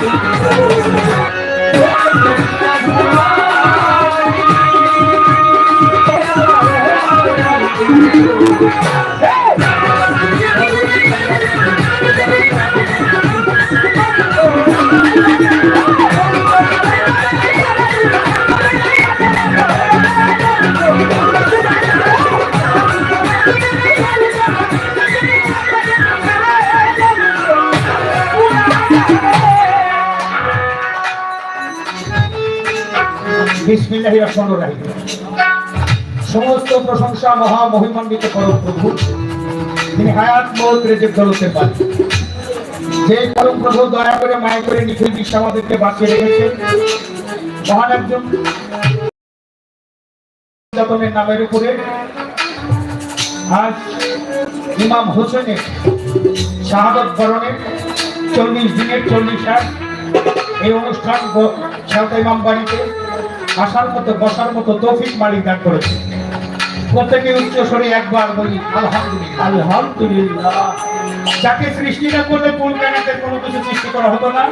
Yeah. সমস্ত প্রশংসা মহা মহিমান্বিত করো প্রভু। তিনি হায়াত মৌত রেজেক দলতে পারেন যে পরম প্রভু দয়া করে মায়া করে নিখিল বিশ্ব আমাদেরকে বাঁচিয়ে রেখেছেন মহান একজন যতনের নামের উপরে আজ ইমাম হোসেনের শাহাদত বরণের চল্লিশ দিনের চল্লিশ হাত এই অনুষ্ঠান সালতা ইমাম বাড়িতে আসার মতো বসার মতো তৌফিক মালিক দান করেছে। প্রত্যেকে উচ্চ স্বরে একবার বলি আলহামদুলিল্লাহ। আলহামদুলিল্লাহ। যাকে সৃষ্টি না করলে কোন প্ল্যানেটের কোনো কিছু সৃষ্টি করা হতো না।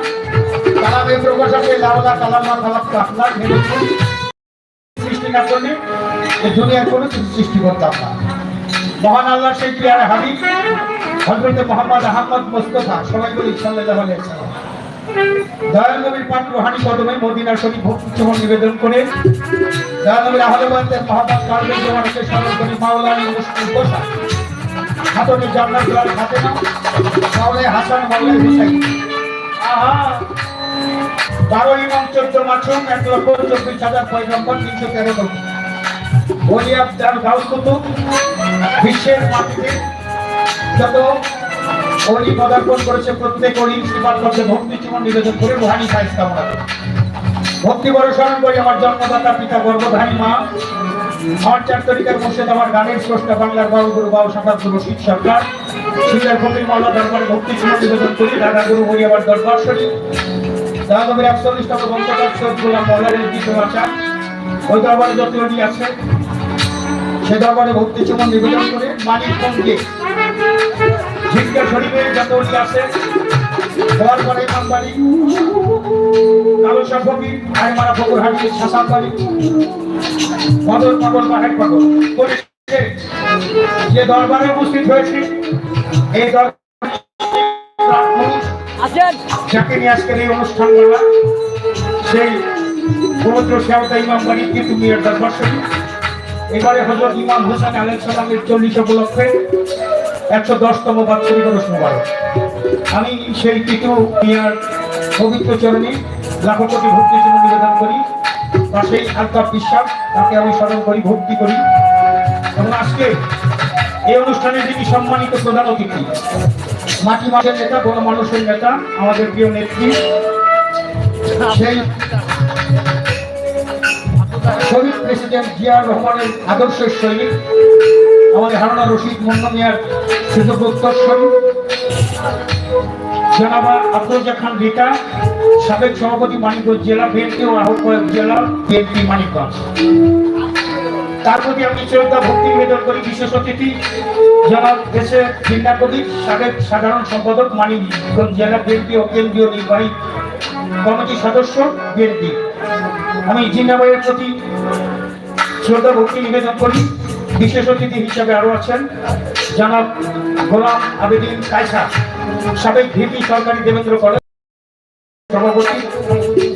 কালামে প্রকাশকে লাউলা কালামা কালাম কাফলা সৃষ্টি না করলে এই দুনিয়ার কোনো কিছু সৃষ্টি করতাম না। মহান আল্লাহ সেই প্রিয়ার হাবিব হজরত মোহাম্মদ আহমদ মোস্তফা সবাই বলি আলাইহি ওয়াসাল্লাম। দয়াল নবীর পাক কদমে ভক্তি নিবেদন করে দয়াল নবীর না মাওলানা হাসান আহা! বারো ইমাম, চোদ্দ মাসুম, এক লক্ষ চব্বিশ হাজার পয়গম্বর, তিনশো তেরো লক্ষ কুতুব বিশ্বের মাটিতে যত অলি পদার্পণ করেছে প্রত্যেক অলি শ্রীপাদ করছে ভক্তি জীবন নিবেদন করে রোহানি সাইজ কামনা। ভক্তি বড় স্মরণ করি, আমার জন্মদাতা পিতা গর্ভধারী মা। আমার চার তরিকার মুর্শিদ, আমার গানের স্রষ্টা, বাংলার বাবু গুরু বাবু সাঁতার গুরু, শীত সরকার। শিলার ফকির মাওলা দরবারে ভক্তি জীবন নিবেদন করি দাদা গুরু হরি আবার দরবার শরীফ দাদা নবীর একচল্লিশতম বংশধর সৈয়দ গোলাম মৌলারের দ্বিতীয় আচা ওই দরবারে যত আছে, সে দরবারে ভক্তি জীবন নিবেদন করে মালিক কমকে ঝিঙ্কা শরীফে যত অলি আছে দরবারে ইমামবাড়ি কালো শাহ ফকির আয়মারা ফকর হাটির শাসান বাড়ি মদর পাগল বাহের পাগল। করেছে যে দরবারে উপস্থিত হয়েছে এই দরবার যাকে নিয়ে আজকের এই অনুষ্ঠান করা সেই পবিত্র শ্যামতা ইমাম বাড়ি কিন্তু মিয়ার দরবার এবারে হজরত ইমাম হোসেন আলাইহিস সালামের চল্লিশ উপলক্ষে একশো দশতম বাৎসরিক অনুষ্ঠান। আমি সেই তিতু মিয়ার পবিত্র চরণে লাখো কোটি ভক্তি নিবেদন করি। পাশেই আলতাফ বিশ্বাস, তাকে আমি স্মরণ করি, ভক্তি করি। এবং আজকে এই অনুষ্ঠানে যিনি সম্মানিত প্রধান অতিথি, মাটি মাঠের নেতা গণমানুষের নেতা, আমাদের প্রিয় নেত্রী, সেই শহীদ প্রেসিডেন্ট জিয়া রহমানের আদর্শের সৈনিক, আমাদের হারুনা রশিদ, মুন্না খান সাবেক সভাপতি জেলা ও জেলা আমি ভক্তি নিবেদন করি বিশেষ অতিথি দেশে সাবেক সাধারণ সম্পাদক মানিকগঞ্জ জেলা, বিএনপি ও কেন্দ্রীয় নির্বাহী কমিটির সদস্য, বিএনপি। আমি জিন্নাবাইয়ের প্রতি শ্রদ্ধা, ভক্তি নিবেদন করি। বিশেষ অতিথি হিসাবে আরও আছেন জনাব গোলাম আবেদিন কায়সা, সাবেক ভিপি সরকারি দেবেন্দ্র কলেজ সভাপতি,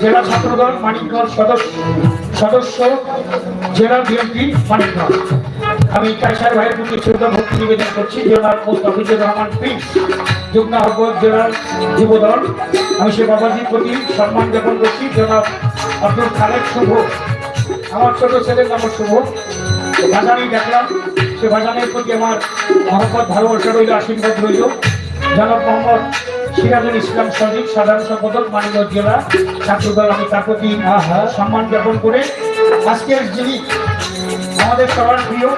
জেলা ছাত্রদল মানিকগঞ্জ সদস্য সদস্য, জেলা বিএনপি মানিকগঞ্জ। আমি কায়সার ভাইয়ের প্রতি শ্রদ্ধা, ভক্তি নিবেদন করছি, জেলার মোস্তাফিজুর রহমান প্রিন্স যুগ্ম আহ্বায়ক জেলার যুবদল। আমি সে বাবাজির প্রতি সম্মান জ্ঞাপন করছি, জনাব আব্দুল খালেদ শুভ। আমার ছোট ছেলের নাম শুভ। ভাজানি দেখলাম, সে ভাজানের প্রতি আমার মহব্বত, ভালোবাসা রইল, আশীর্বাদ রইল। জনাব মোহাম্মদ সিরাজুল ইসলাম সজিব, সাধারণ সম্পাদক, মানিকগঞ্জ জেলা ছাত্রদল। আমি তার প্রতি সম্মান জ্ঞাপন করে আজকের যিনি আমাদের সবার প্রিয়,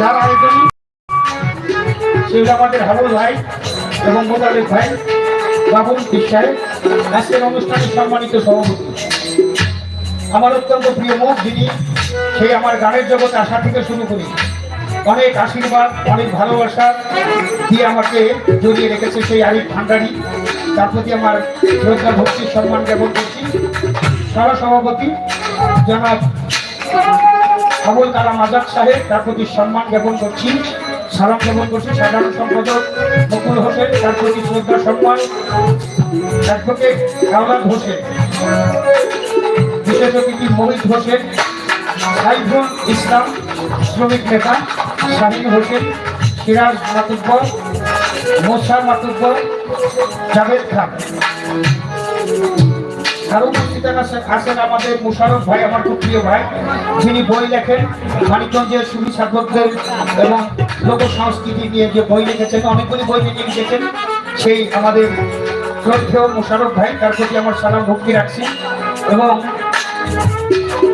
যার আয়োজনে সেই আমাদের হাবুল ভাই এবং মোতালেব ভাই বাবুল বিশ্বায় আজকের অনুষ্ঠানে সম্মানিত সভাপতি। আমার অত্যন্ত প্রিয় মুখ যিনি সেই আমার গানের জগতে আসা থেকে শুরু করি। অনেক আশীর্বাদ, অনেক ভালোবাসা দিয়ে আমাকে জড়িয়ে রেখেছে সেই আরিফ ভান্ডারি। তার প্রতি আমার শ্রদ্ধা, ভক্তি, সম্মান জ্ঞাপন করছি। সভাপতি জনাব আবুল কালাম আজাদ সাহেব, তার প্রতি সম্মান জ্ঞাপন করছি। সালাম জ্ঞাপন করছি সাধারণ সম্পাদক মুকুল হোসেন, তার প্রতি শ্রদ্ধা, সম্মান। অ্যাডভোকেট আওলাদ হোসেন, বিশেষ অতিথি মোহিত হোসেন সাইফুল ইসলাম শ্রমিক নেতা শাহিন হোসেন, সিরাজ মাতুব্বর, মোসা মাতুব্বর, জাভেদ খান। আরও উপস্থিত আছেন আমাদের মুশারফ ভাই, আমার খুব প্রিয় ভাই। যিনি বই লেখেন, মানিকগঞ্জের সুবি সাধকদের এবং লোক সংস্কৃতি নিয়ে যে বই লিখেছেন, অনেকগুলি বই তিনি লিখেছেন, সেই আমাদের শ্রদ্ধেয় মুশারফ ভাই, তার প্রতি আমার সালাম ভক্তি রাখছি। এবং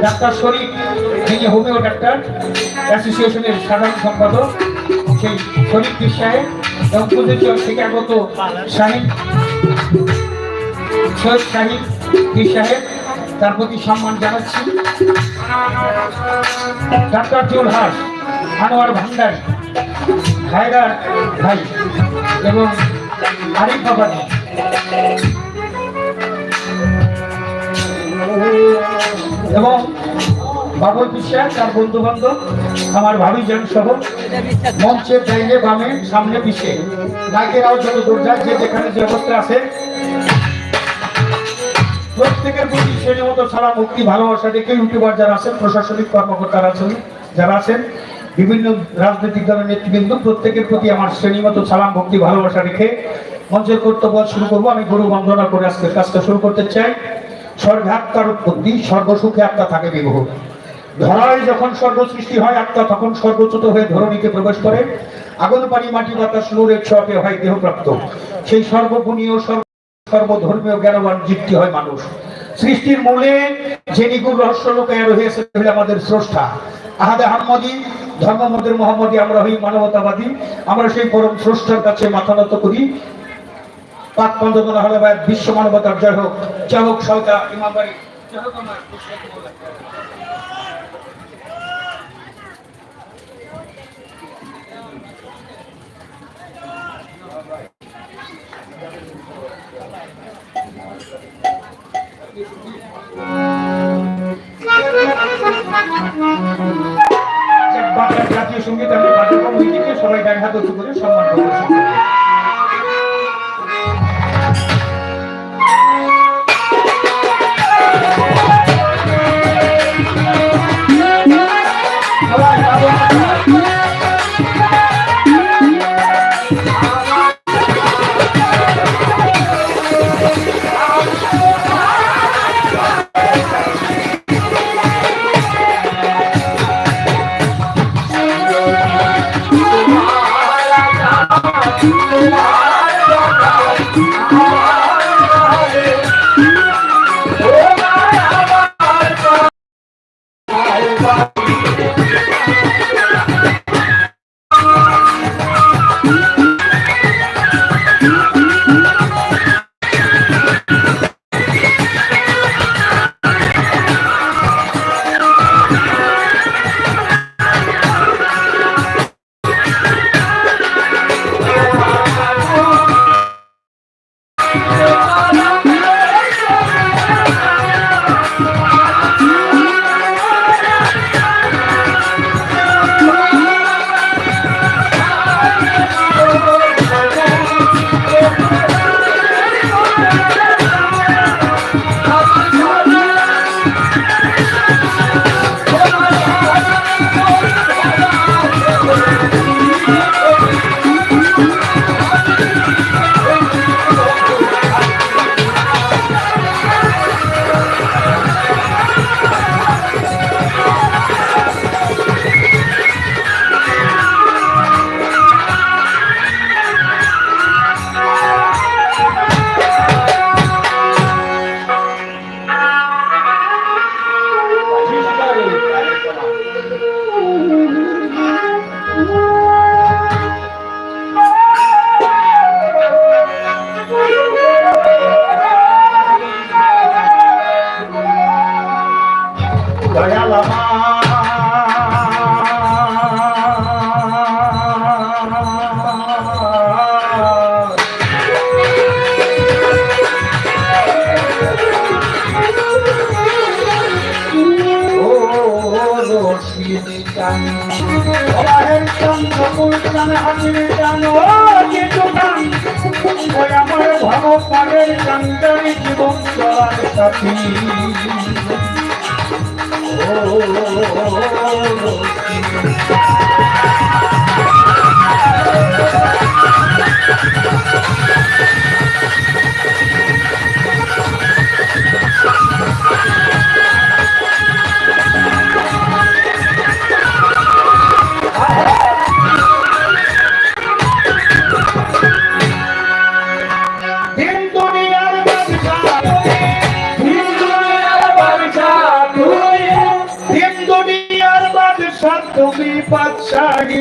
ডাক্তার শরীফ, যিনি হোমিও ডাক্তার, অ্যাসোসিয়েশনের সাধারণ সম্পাদক, সেই শরীফ সাহেব এবং প্রতিজন থেকে আগত শাহিন, সৈয়দ শাহিদ পীর সাহেব, তার প্রতি সম্মান জানাচ্ছি। ডাক্তার জুল হাস, আনোয়ার ভান্ডার হায়দার ভাই এবং আরিফ বাবাজি। এবং বাবুল বিশ্বাস, তার বন্ধু বান্ধব আমার ভাবি জন সহ মঞ্চের ডাইনে বামে, সামনে পিছে। নায়কেরাও যত দরজা যে যেখানে যে অবস্থা আছে, প্রত্যেকের প্রতি শ্রেণি মতো সারা মুক্তি ভালোবাসা রেখে ইউটিউবার যারা আছেন, প্রশাসনিক কর্মকর্তারা আছেন, যারা আছেন, বিভিন্ন রাজনৈতিক দলের নেতৃবৃন্দ, প্রত্যেকের প্রতি আমার শ্রেণি মতো সালাম, ভক্তি, ভালোবাসা রেখে মঞ্চের কর্তব্য শুরু করব। আমি গুরু বন্দনা করে আজকের কাজটা শুরু করতে চাই। স্বর্গে উৎপত্তি স্বর্গসুখে আত্মা থাকে ধরায় যখন স্বর্গ সৃষ্টি হয় আত্মা, তখন হয়ে প্রবেশ করে। আগুন, পানি, মাটি, বাতাস, নূরের হয় দেহপ্রাপ্ত। সেই সর্বগুণীয় সর্ব সর্বধর্মীয় জ্ঞানবান হয় মানুষ। সৃষ্টির মূলে যে নিগুণ রহস্য লোকায় রয়েছে আমাদের স্রষ্টা। আহাদে আহম্মদী ধর্মমদের মোহাম্মদী, আমরা হই মানবতাবাদী। আমরা সেই পরম স্রষ্টার কাছে মাথা নত করি। পাক পঞ্চদনা হলে বা বিশ্ব মানবতার জয় হোক। জয় হোক সয়তা ইমামবাড়ি। জয় হোক আমার জাতীয় সংগীত আমি সবাই উঁচু করে সম্মান করবে ওই আমার ভগবানের কান্দারি জীবন চলার সাথী দিন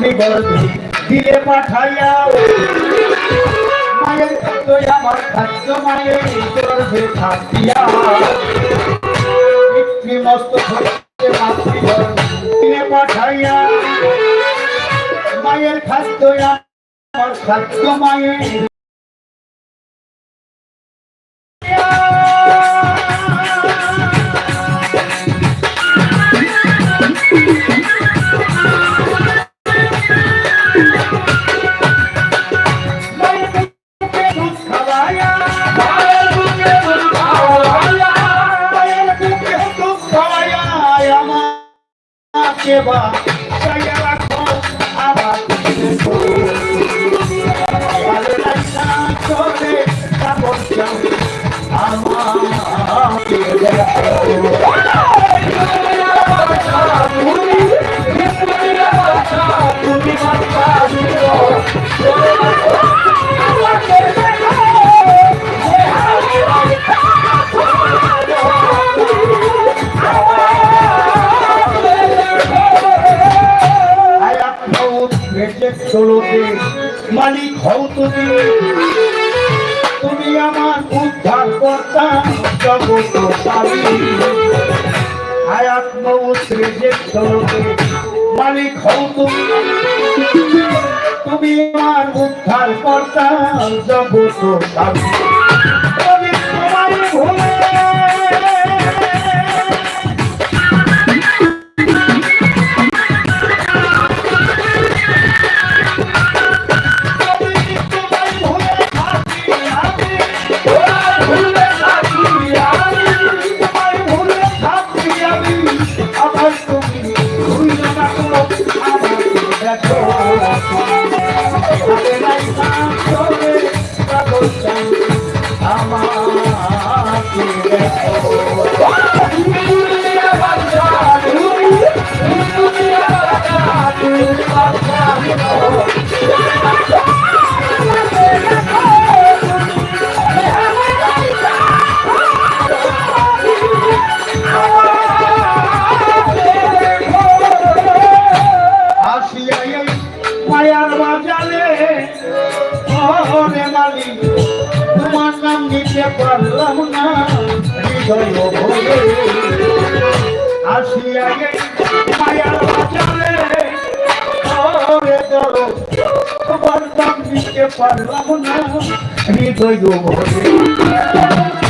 হইতে মাতৃগর্ভে দিলে পাঠাইয়া মায়ের খাদ্য আমার খাদ্য, মায়ের গর্ভে থাকিয়া। পিতৃমস্তক হইতে মাতৃগর্ভে দিলে পাঠাইয়া। মায়ের খাদ্য আমার খাদ্য, মায়ের মালিক হও তুমি। তুমি আমার উদ্ধার কর্তা জগত পাবি আয়াত মৌত্রে যে চলবে মালিক হও তুমি। তুমি আমার উদ্ধার কর্তা জগত পাবি নাম নিতে পারলাম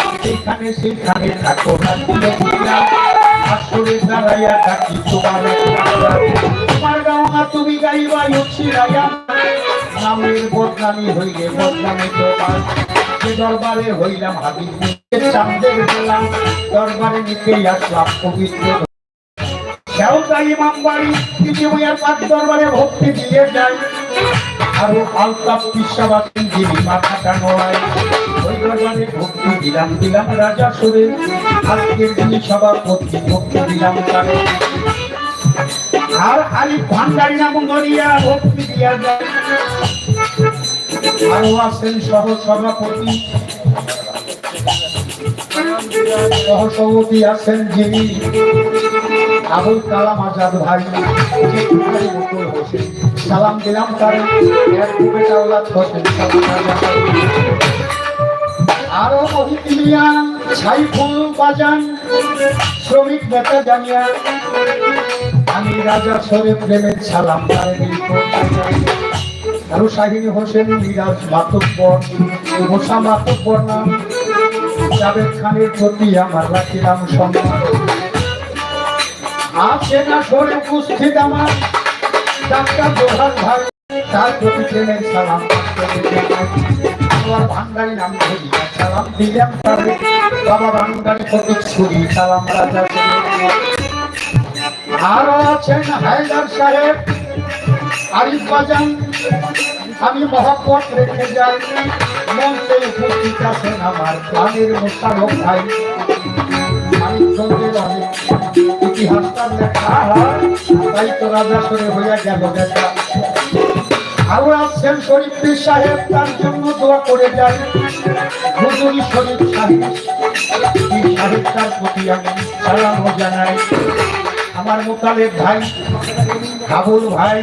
সেখানে সেখানে থাকো না দাঁড়াইয়া ডাকি তোমার তুমি গাইবা উঠছি নামের বদনামি হইলে বদনামি তোমার। যে দরবারে হইলাম হাবিব চাঁদের গেলাম দরবারে নিতে আসলাম, পবিত্র। দরবারে ভক্তি দিয়ে যায়। আরও নয় ওই দরবারে ভক্তি দিলাম দিলাম রাজা সুরে আজকের যিনি সভাপতি ভক্তি দিলাম তারে আর আলী ভান্ডারী নাম গড়িয়া ভক্তি দিয়া যায় আরও আছেন সহ সভাপতি সহসভাপতি আছেন যিনি আবুল কালাম আজাদ ভাই সালাম দিলাম তার এক চাওলাত হোসেন আরও মহিদিয়া সাইফুল বাজান, শ্রমিক নেতা জানিয়া, আমি রাজা সরে প্রেমের তারে আরও শাহিনী হোসেন, মিরাজ মাতব্বর মাতব্বর নাম জাভেদ খানের প্রতি আমার রাখিলাম সম্মান। আছে না সরে উপস্থিত আমার, ডাক্তার জোহার ভাই, তার প্রতি প্রেমের আমার ভান্ডারি নাম ধরিয়া সালাম দিলাম তারে বাবা ভান্ডারি প্রতি ছুরি সালাম রাজা আরও আছেন হায়দার সাহেব। আরিফ বাজান আমি মহব্বত রেখে যাই। মঞ্চে উপস্থিত আছেন আমার প্রাণের মোশারফ ভাই। ইতিহাসটা লেখা হয়। তাই তো রাজা সরে হইয়া গেল দেখা। আরও আছেন শরীফ পীর সাহেব, তার জন্য দোয়া করে যাই। হুজুরি শরীফ সাহেব এই সাহেব প্রতি আমি জানাই। আমার মোতালেব ভাই, কাবুল ভাই,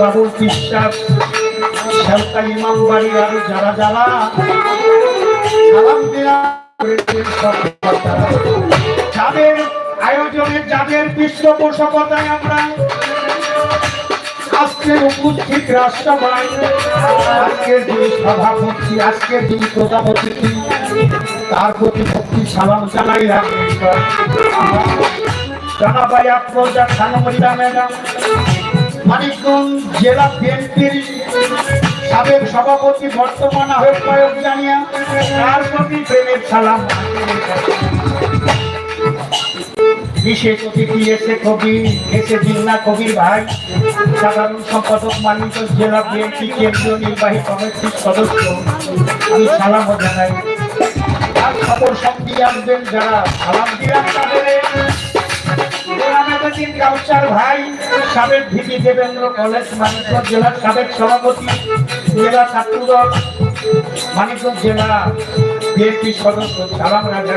বাবুল বিশ্বাস শ্যালকা ইমাম বাড়ি আরও যারা যারা, সালাম দেয়া করেছেন সব আয়োজনে, যাদের পৃষ্ঠপোষকতায় আমরা আজকের উপস্থিত রাষ্ট্রবাই আজকের যিনি সভাপতি আজকের যিনি প্রজাপতি। তার প্রতি ভক্তি, সালাম জানাই রাখবেন জানাবাই আফরোজা খানমরিদা ম্যাডাম, মানিকগঞ্জ জেলা বিএনপির সাবেক সভাপতি বর্তমান আহ্বায়ক জানিয়া তার প্রতি প্রেমের সালাম। বিশেষ অতিথি এসে কবি, এসে জিন্না কবির ভাই। সাধারণ সম্পাদক মানিকগঞ্জ জেলা বিএনপি কেন্দ্রীয় নির্বাহী কমিটির সদস্য। আমি সালাম জানাই। আর খবর সব দিয়ে আসবেন যারা সালাম দিলাম ভাই, সাবেক ভিপি দেবেন্দ্র কলেজ মানিকগঞ্জ জেলার সাবেক সভাপতি, জেলা ছাত্রদল মানিকগঞ্জ জেলা বিএনপি সদস্য। সালাম রাজা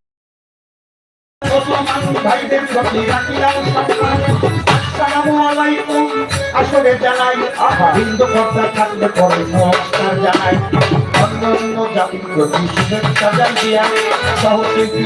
মুসলমান। আসলে জানাই থাকলে পরে নমস্কার জানাই অন্য অন্য জাতির প্রতি শুভেচ্ছা জানিয়া সহযোগী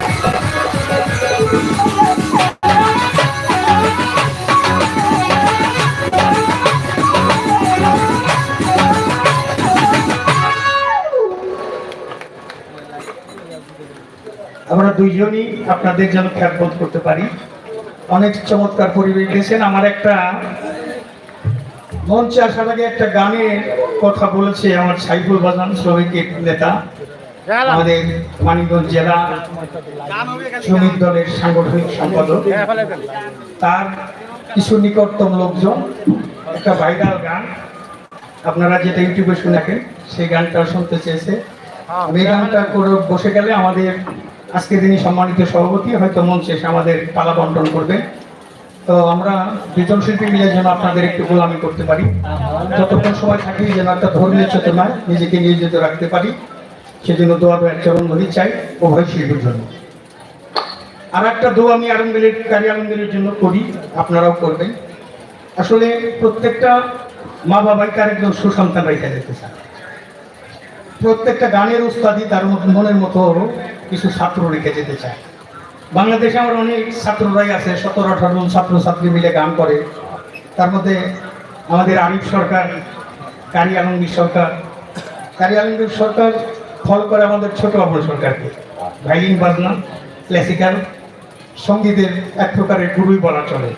দুইজনই আপনাদের যেন খ্যাতবোধ করতে পারি। অনেক চমৎকার পরিবেশ দিয়েছেন। আমার একটা মঞ্চে আসার আগে একটা গানের কথা বলেছে আমার সাইফুল বাজান শ্রমিকের নেতা। আমাদের মানিকগঞ্জ জেলা শ্রমিক দলের সাংগঠনিক সম্পাদক। তার কিছু নিকটতম লোকজন, একটা ভাইরাল গান। আপনারা যেটা ইউটিউবে শুনেছেন সেই গানটা শুনতে চেয়েছে। আমি গানটা করে বসে গেলে আমাদের আজকে তিনি সম্মানিত সভাপতি, হয়তো মঞ্চে এসে আমাদের পালা বন্টন করবে। তো আমরা দুজন শিল্পী মিলে যেন আপনাদের একটু গোলামি করতে পারি। যতক্ষণ সময় থাকি যেন একটা ধর্মীয় চেতনায় নিজেকে নিয়োজিত রাখতে পারি, সেজন্য দোয়া দোয়ার চরণ ধরি চাই উভয় শিল্পীর জন্য। আর একটা দোয়া আমি আলমগীরের কারি আলমগীরের জন্য করি, আপনারাও করবেন। আসলে প্রত্যেকটা মা বাবাই তার সুসন্তান রেখে যেতে চায়। প্রত্যেকটা গানের উস্তাদি তার মনের মতো কিছু ছাত্র রেখে যেতে চায়। বাংলাদেশে আমার অনেক ছাত্ররাই আছে, সতেরো, আঠারো জন ছাত্র ছাত্রী মিলে গান করে। তার মধ্যে আমাদের আরিফ সরকার, কারি আলমগীর সরকার। কারি আলমগীর সরকার ফল করে আমাদের ছোট অপর সরকারকে। ভাইলিন বাজনা, ক্লাসিক্যাল, সঙ্গীতের এক প্রকারের গুরুই বলা চলে।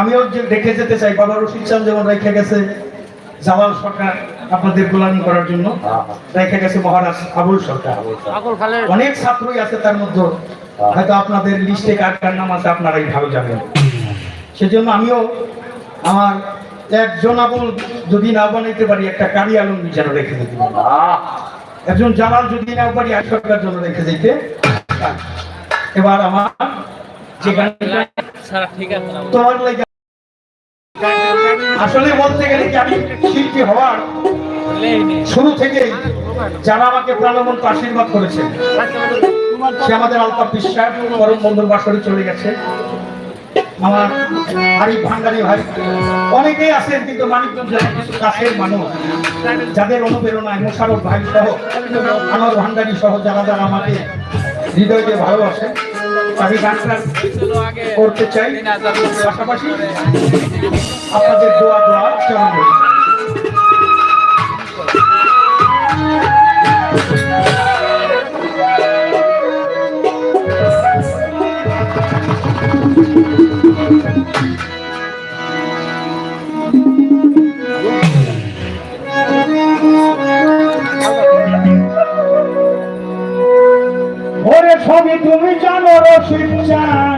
আমিও যে রেখে যেতে চাই, বাবা রশিদ চান যেমন রেখে গেছে, জামাল সরকার আপনাদের গোলামি করার জন্য রেখে গেছে মহারাজ আবুল সরকার। অনেক ছাত্রই আছে তার মধ্যে। হয়তো আপনাদের লিস্টে কার কার নাম আছে আপনারাই ভালো জানেন। সেজন্য আমিও আমার একজন আবুল যদি না বানাইতে পারি একটা কারি আলম যেন রেখে দিতে পারি। একজন জামাল যদি না পারি এক সরকার জন্য রেখে দিতে। এবার আমার যে গানটা তোমার লাগে আসলে বলতে গেলে কি, আমি শিল্পী হওয়ার শুরু থেকেই যারা আমাকে প্রাণবন্ত আশীর্বাদ করেছে, সে আমাদের আলতাফ বিশ্বাস, পরম বন্ধুর বাসরে চলে গেছে। আমার আরিফ ভান্ডারি ভাই, অনেকেই আছেন কিন্তু মানিকগঞ্জ কাছের মানুষ, যাদের অনুপ্রেরণায় মোশারফ ভাই সহ আমার ভান্ডারি সহ যারা যারা আমাকে হৃদয় দিয়ে ভালোবাসে আমি ডাক্তার করতে চাই। পাশাপাশি আপনাদের দোয়া দোয়া কেমন সবই তুমি জানো রসিক চান